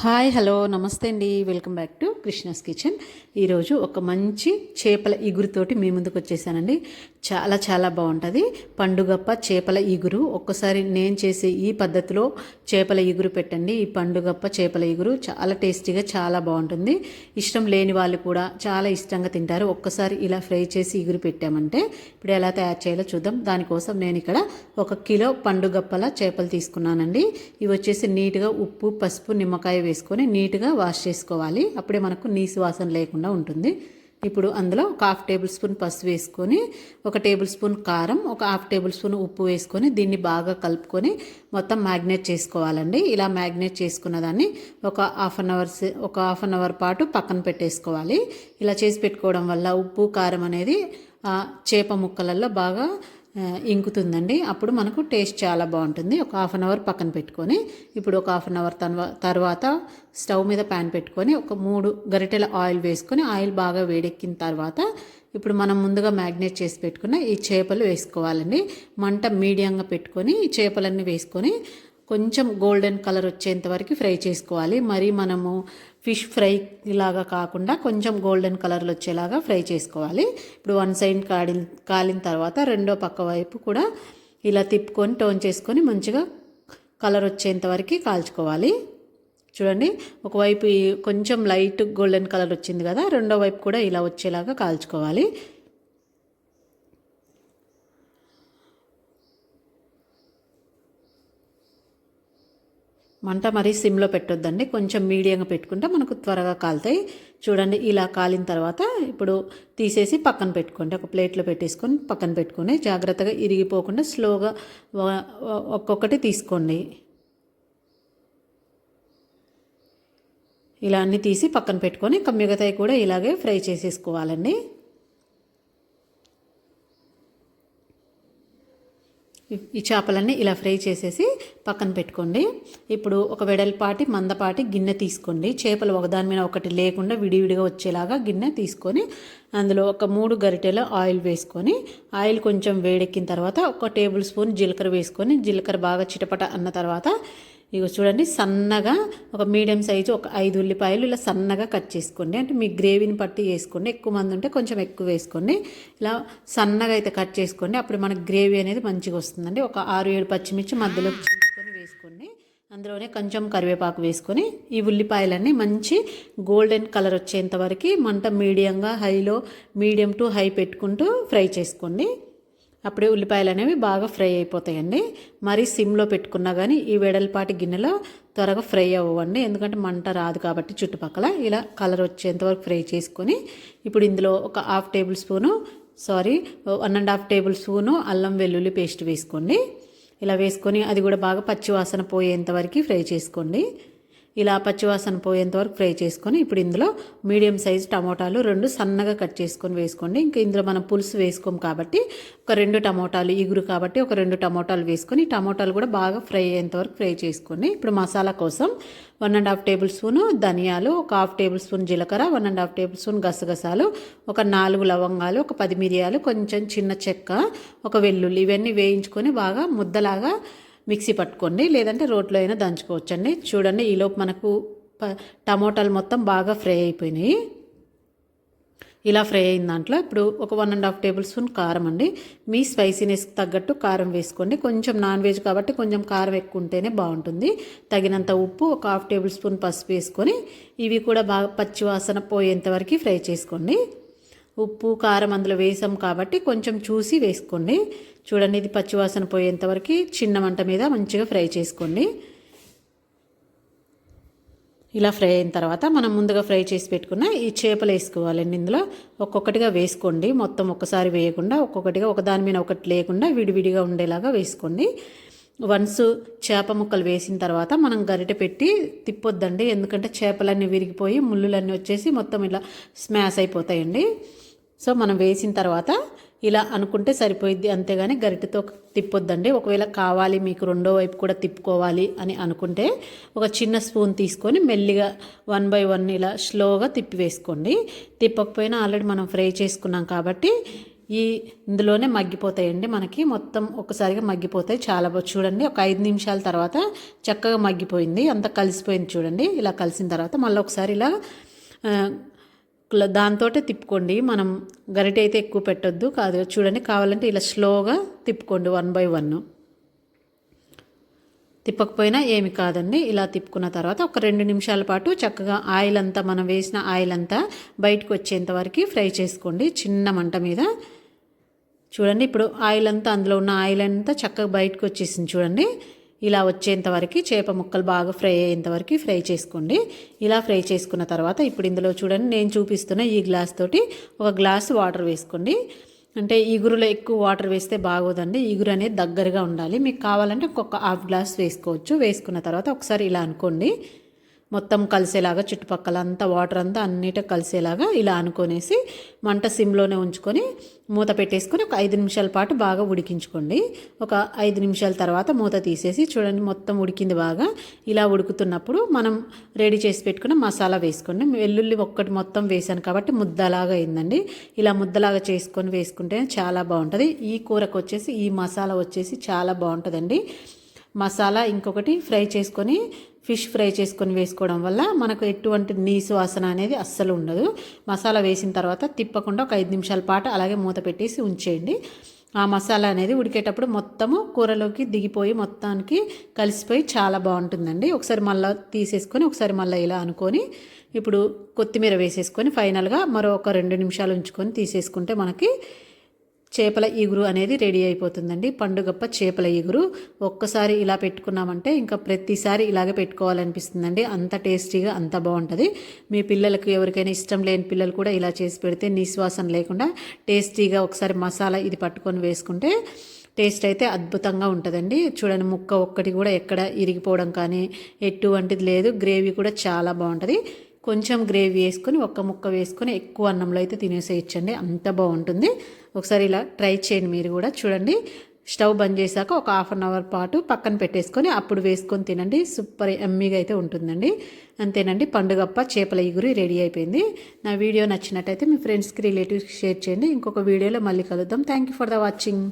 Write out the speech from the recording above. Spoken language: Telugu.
హాయ్ హలో నమస్తే అండి. Welcome back to Krishna's kitchen. ఈరోజు ఒక మంచి చేపల ఇగురుతోటి మీ ముందుకు వచ్చేసానండి. చాలా చాలా బాగుంటుంది. పండుగప్ప చేపల ఇగురు ఒక్కసారి నేను చేసే ఈ పద్ధతిలో చేపల ఇగురు పెట్టండి. ఈ పండుగప్ప చేపల ఇగురు చాలా టేస్టీగా చాలా బాగుంటుంది. ఇష్టం లేని వాళ్ళు కూడా చాలా ఇష్టంగా తింటారు. ఒక్కసారి ఇలా ఫ్రై చేసి ఇగురు పెట్టామంటే ఇప్పుడు ఎలా తయారు చేయాలో చూద్దాం. దానికోసం నేను ఇక్కడ ఒక కిలో పండుగప్పల చేపలు తీసుకున్నానండి. ఇవి వచ్చేసి నీట్గా ఉప్పు పసుపు నిమ్మకాయ వేసుకొని నీట్గా వాష్ చేసుకోవాలి. అప్పుడే మనకు నీసు వాసన లేకుండా ఉంటుంది. ఇప్పుడు అందులో ఒక హాఫ్ టేబుల్ స్పూన్ పసుపు వేసుకొని ఒక టేబుల్ స్పూన్ కారం ఒక హాఫ్ టేబుల్ స్పూన్ ఉప్పు వేసుకొని దీన్ని బాగా కలుపుకొని మొత్తం మ్యాగ్నేట్ చేసుకోవాలండి. ఇలా మ్యాగ్నేట్ చేసుకున్న దాన్ని ఒక హాఫ్ అన్ అవర్ ఒక హాఫ్ అన్ అవర్ పాటు పక్కన పెట్టేసుకోవాలి. ఇలా చేసి పెట్టుకోవడం వల్ల ఉప్పు కారం అనేది చేప ముక్కలలో బాగా ఇంకుతుందండి. అప్పుడు మనకు టేస్ట్ చాలా బాగుంటుంది. ఒక హాఫ్ అన్ అవర్ పక్కన పెట్టుకొని ఇప్పుడు ఒక హాఫ్ అన్ అవర్ తర్వాత స్టవ్ మీద ప్యాన్ పెట్టుకొని ఒక మూడు గరిటెల ఆయిల్ వేసుకొని ఆయిల్ బాగా వేడెక్కిన తర్వాత ఇప్పుడు మనం ముందుగా మ్యాగ్నేట్ చేసి పెట్టుకున్న ఈ చేపలు వేసుకోవాలండి. మంట మీడియంగా పెట్టుకొని ఈ చేపలన్నీ వేసుకొని కొంచెం గోల్డెన్ కలర్ వచ్చేంత వరకు ఫ్రై చేసుకోవాలి. మరి మనము ఫిష్ ఫ్రై లాగా కాకుండా కొంచెం గోల్డెన్ కలర్లో వచ్చేలాగా ఫ్రై చేసుకోవాలి. ఇప్పుడు వన్ సైడ్ కాడిన కాలిన తర్వాత రెండో పక్క వైపు కూడా ఇలా తిప్పుకొని టోన్ చేసుకొని మంచిగా కలర్ వచ్చేంత వరకు కాల్చుకోవాలి. చూడండి ఒకవైపు కొంచెం లైట్ గోల్డెన్ కలర్ వచ్చింది కదా రెండో వైపు కూడా ఇలా వచ్చేలాగా కాల్చుకోవాలి. మంట మరీ సిమ్లో పెట్టొద్దండి. కొంచెం మీడియంగా పెట్టుకుంటే మనకు త్వరగా కాలుతాయి. చూడండి ఇలా కాలిన తర్వాత ఇప్పుడు తీసేసి పక్కన పెట్టుకోండి. ఒక ప్లేట్లో పెట్టేసుకొని పక్కన పెట్టుకొని జాగ్రత్తగా ఇరిగిపోకుండా స్లోగా ఒక్కొక్కటి తీసుకోండి. ఇలా అన్నీ తీసి పక్కన పెట్టుకొని మిగతాయి కూడా ఇలాగే ఫ్రై చేసేసుకోవాలండి. ఈ చేపలన్నీ ఇలా ఫ్రై చేసేసి పక్కన పెట్టుకోండి. ఇప్పుడు ఒక వెడల్పాటి మందపాటి గిన్నె తీసుకోండి. చేపలు ఒకదాని మీద ఒకటి లేకుండా విడివిడిగా వచ్చేలాగా గిన్నె తీసుకొని అందులో ఒక మూడు గరిటెల ఆయిల్ వేసుకొని ఆయిల్ కొంచెం వేడెక్కిన తర్వాత ఒక టేబుల్ స్పూన్ జీలకర్ర వేసుకొని జీలకర్ర బాగా చిటపట అన్న తర్వాత ఇక చూడండి సన్నగా ఒక మీడియం సైజు ఒక ఐదు ఉల్లిపాయలు ఇలా సన్నగా కట్ చేసుకోండి. అంటే మీ గ్రేవీని పట్టి వేసుకోండి. ఎక్కువ మంది ఉంటే కొంచెం ఎక్కువ వేసుకోండి. ఇలా సన్నగా అయితే కట్ చేసుకోండి. అప్పుడు మనకు గ్రేవీ అనేది మంచిగా వస్తుందండి. ఒక ఆరు ఏడు పచ్చిమిర్చి మధ్యలో చీల్చుకొని వేసుకోండి. అందులోనే కొంచెం కరివేపాకు వేసుకొని ఈ ఉల్లిపాయలన్నీ మంచి గోల్డెన్ కలర్ వచ్చేంత వరకు మంట మీడియంగా హైలో మీడియం టు హై పెట్టుకుంటూ ఫ్రై చేసుకోండి. అప్పుడే ఉల్లిపాయలు అనేవి బాగా ఫ్రై అయిపోతాయండి. మరి సిమ్లో పెట్టుకున్నా కానీ ఈ వెడల్పాటి గిన్నెలో త్వరగా ఫ్రై అవ్వండి. ఎందుకంటే మంట రాదు కాబట్టి చుట్టుపక్కల ఇలా కలర్ వచ్చేంతవరకు ఫ్రై చేసుకొని ఇప్పుడు ఇందులో ఒక half tablespoon sorry one and half tablespoon అల్లం వెల్లుల్లి పేస్ట్ వేసుకోండి. ఇలా వేసుకొని అది కూడా బాగా పచ్చివాసన పోయేంత వరకు ఫ్రై చేసుకోండి. ఇలా పచ్చివాసన పోయేంతవరకు ఫ్రై చేసుకొని ఇప్పుడు ఇందులో మీడియం సైజ్ టమోటాలు రెండు సన్నగా కట్ చేసుకొని వేసుకోండి. ఇంకా ఇందులో మనం పులుసు వేసుకోం కాబట్టి ఒక రెండు టమోటాలు ఇగురు కాబట్టి ఒక రెండు టమోటాలు వేసుకొని టమోటాలు కూడా బాగా ఫ్రై అయ్యేంతవరకు ఫ్రై చేసుకోండి. ఇప్పుడు మసాలా కోసం one and half tablespoon ధనియాలు ఒక హాఫ్ టేబుల్ స్పూన్ జీలకర్ర one and half tablespoon గసగసాలు ఒక నాలుగు లవంగాలు ఒక పది మిరియాలు కొంచెం చిన్న చెక్క ఒక వెల్లుల్లి ఇవన్నీ వేయించుకొని బాగా ముద్దలాగా మిక్సీ పట్టుకోండి లేదంటే రోట్లో అయినా దంచుకోవచ్చండి. చూడండి ఈలోపు మనకు టమోటాలు మొత్తం బాగా ఫ్రై అయిపోయినాయి. ఇలా ఫ్రై అయిన దాంట్లో ఇప్పుడు ఒక one and half tablespoon కారం అండి. మీ స్పైసీనెస్కి తగ్గట్టు కారం వేసుకోండి. కొంచెం నాన్ వెజ్ కాబట్టి కొంచెం కారం ఎక్కువ ఉంటేనే బాగుంటుంది. తగినంత ఉప్పు ఒక హాఫ్ టేబుల్ స్పూన్ పసుపు వేసుకొని ఇవి కూడా బాగా పచ్చివాసన పోయేంత వరకు ఫ్రై చేసుకోండి. ఉప్పు కారం అందులో వేసాం కాబట్టి కొంచెం చూసి వేసుకోండి. చూడండి ఇది పచ్చివాసన పోయేంతవరకు చిన్న మంట మీద మంచిగా ఫ్రై చేసుకోండి. ఇలా ఫ్రై అయిన తర్వాత మనం ముందుగా ఫ్రై చేసి పెట్టుకున్న ఈ చేపలు వేసుకోవాలండి. ఇందులో ఒక్కొక్కటిగా వేసుకోండి. మొత్తం ఒక్కసారి వేయకుండా ఒక్కొక్కటిగా ఒకదాని మీద ఒకటి లేకుండా విడివిడిగా ఉండేలాగా వేసుకోండి. వన్స్ చేప ముక్కలు వేసిన తర్వాత మనం గరిటె పెట్టి తిప్పొద్దండి. ఎందుకంటే చేపలన్నీ విరిగిపోయి ముళ్ళులన్నీ వచ్చేసి మొత్తం ఇలా స్మాష్ అయిపోతాయండి. సో మనం వేసిన తర్వాత ఇలా అనుకుంటే సరిపోయిద్ది. అంతేగాని గరిటెతో తిప్పొద్దండి. ఒకవేళ కావాలి మీకు రెండో వైపు కూడా తిప్పుకోవాలి అని అనుకుంటే ఒక చిన్న స్పూన్ తీసుకొని మెల్లిగా వన్ బై వన్ ఇలా స్లోగా తిప్పి వేసుకోండి తిప్పకపోయినా ఆల్రెడీ మనం ఫ్రై చేసుకున్నాం కాబట్టి ఈ ఇందులోనే మగ్గిపోతాయండి. మనకి మొత్తం ఒకసారిగా మగ్గిపోతాయి. చాలా బాగా చూడండి ఒక ఐదు నిమిషాల తర్వాత చక్కగా మగ్గిపోయింది. అంత కలిసిపోయింది చూడండి. ఇలా కలిసిన తర్వాత మళ్ళీ ఒకసారి ఇలా దాంతో తిప్పుకోండి. మనం గరిటె అయితే ఎక్కువ పెట్టొద్దు. కాదు చూడండి కావాలంటే ఇలా స్లోగా తిప్పుకోండి వన్ బై వన్. తిప్పకపోయినా ఏమి కాదండి. ఇలా తిప్పుకున్న తర్వాత ఒక రెండు నిమిషాల పాటు చక్కగా ఆయిల్ అంతా మనం వేసిన ఆయిల్ అంతా బయటకు వచ్చేంత వరకు ఫ్రై చేసుకోండి. చిన్న మంట మీద. చూడండి ఇప్పుడు ఆయిల్ అంతా అందులో ఉన్న ఆయిల్ అంతా చక్కగా బయటకు వచ్చేసింది చూడండి. ఇలా వచ్చేంతవరకు చేప ముక్కలు బాగా ఫ్రై అయ్యేంత వరకు ఫ్రై చేసుకోండి. ఇలా ఫ్రై చేసుకున్న తర్వాత ఇప్పుడు ఇందులో చూడండి నేను చూపిస్తున్న ఈ గ్లాస్ తోటి ఒక గ్లాస్ వాటర్ వేసుకోండి. అంటే ఈగురులో ఎక్కువ వాటర్ వేస్తే బాగోదండి. ఈగురు అనేది దగ్గరగా ఉండాలి. మీకు కావాలంటే ఒక్కొక్క హాఫ్ గ్లాస్ వేసుకోవచ్చు. వేసుకున్న తర్వాత ఒకసారి ఇలా అనుకోండి. మొత్తం కలిసేలాగా చుట్టుపక్కల అంతా వాటర్ అంతా అన్నిటి కలిసేలాగా ఇలా అనుకొనేసి మంట సిమ్లోనే ఉంచుకొని మూత పెట్టేసుకొని ఒక ఐదు నిమిషాల పాటు బాగా ఉడికించుకోండి. ఒక ఐదు నిమిషాల తర్వాత మూత తీసేసి చూడండి మొత్తం ఉడికింది బాగా. ఇలా ఉడుకుతున్నప్పుడు మనం రెడీ చేసి పెట్టుకున్న మసాలా వేసుకోండి. వెల్లుల్లి ఒక్కటి మొత్తం వేసాను కాబట్టి ముద్దలాగా అయిందండి. ఇలా ముద్దలాగా చేసుకొని వేసుకుంటే చాలా బాగుంటుంది. ఈ కూరకు వచ్చేసి ఈ మసాలా వచ్చేసి చాలా బాగుంటుందండి. మసాలా ఇంకొకటి ఫ్రై చేసుకొని ఫిష్ ఫ్రై చేసుకొని వేసుకోవడం వల్ల మనకు ఎటువంటి నీసు వాసన అనేది అస్సలు ఉండదు. మసాలా వేసిన తర్వాత తిప్పకుండా ఒక ఐదు నిమిషాల పాటు అలాగే మూత పెట్టేసి ఉంచేయండి. ఆ మసాలా అనేది ఉడికేటప్పుడు మొత్తము కూరలోకి దిగిపోయి మొత్తానికి కలిసిపోయి చాలా బాగుంటుందండి. ఒకసారి మళ్ళీ తీసేసుకొని ఒకసారి మళ్ళీ ఇలా అనుకొని ఇప్పుడు కొత్తిమీర వేసేసుకొని ఫైనల్గా మరో ఒక రెండు నిమిషాలు ఉంచుకొని తీసేసుకుంటే మనకి చేపల ఈగురు అనేది రెడీ అయిపోతుందండి. పండుగప్ప చేపల ఈగురు. ఒక్కసారి ఇలా పెట్టుకున్నామంటే ఇంకా ప్రతిసారి ఇలాగే పెట్టుకోవాలనిపిస్తుందండి. అంత టేస్టీగా అంత బాగుంటుంది. మీ పిల్లలకు ఎవరికైనా ఇష్టం లేని పిల్లలు కూడా ఇలా చేసి పెడితే నిశ్వాసం లేకుండా టేస్టీగా ఒకసారి మసాలా ఇది పట్టుకొని వేసుకుంటే టేస్ట్ అయితే అద్భుతంగా ఉంటుందండి. చూడండి ముక్క ఒక్కటి కూడా ఎక్కడ ఇరిగిపోవడం కానీ ఎటువంటిది లేదు. గ్రేవీ కూడా చాలా బాగుంటుంది. కొంచెం గ్రేవీ వేసుకొని ఒక్క ముక్క వేసుకొని ఎక్కువ అన్నంలో అయితే తినేసేయచ్చండి. అంత బాగుంటుంది. ఒకసారి ఇలా ట్రై చేయండి మీరు కూడా. చూడండి స్టవ్ బంద్ చేశాక ఒక హాఫ్ అన్ అవర్ పాటు పక్కన పెట్టేసుకొని అప్పుడు వేసుకొని తినండి. సూపర్ ఎమ్మీగా అయితే ఉంటుందండి. అంతేనండి పండుగప్ప చేపల ఇగురి రెడీ అయిపోయింది. నా వీడియో నచ్చినట్టయితే మీ ఫ్రెండ్స్కి రిలేటివ్స్కి షేర్ చేయండి. ఇంకొక వీడియోలో మళ్ళీ కలుద్దాం. Thank you for the watching.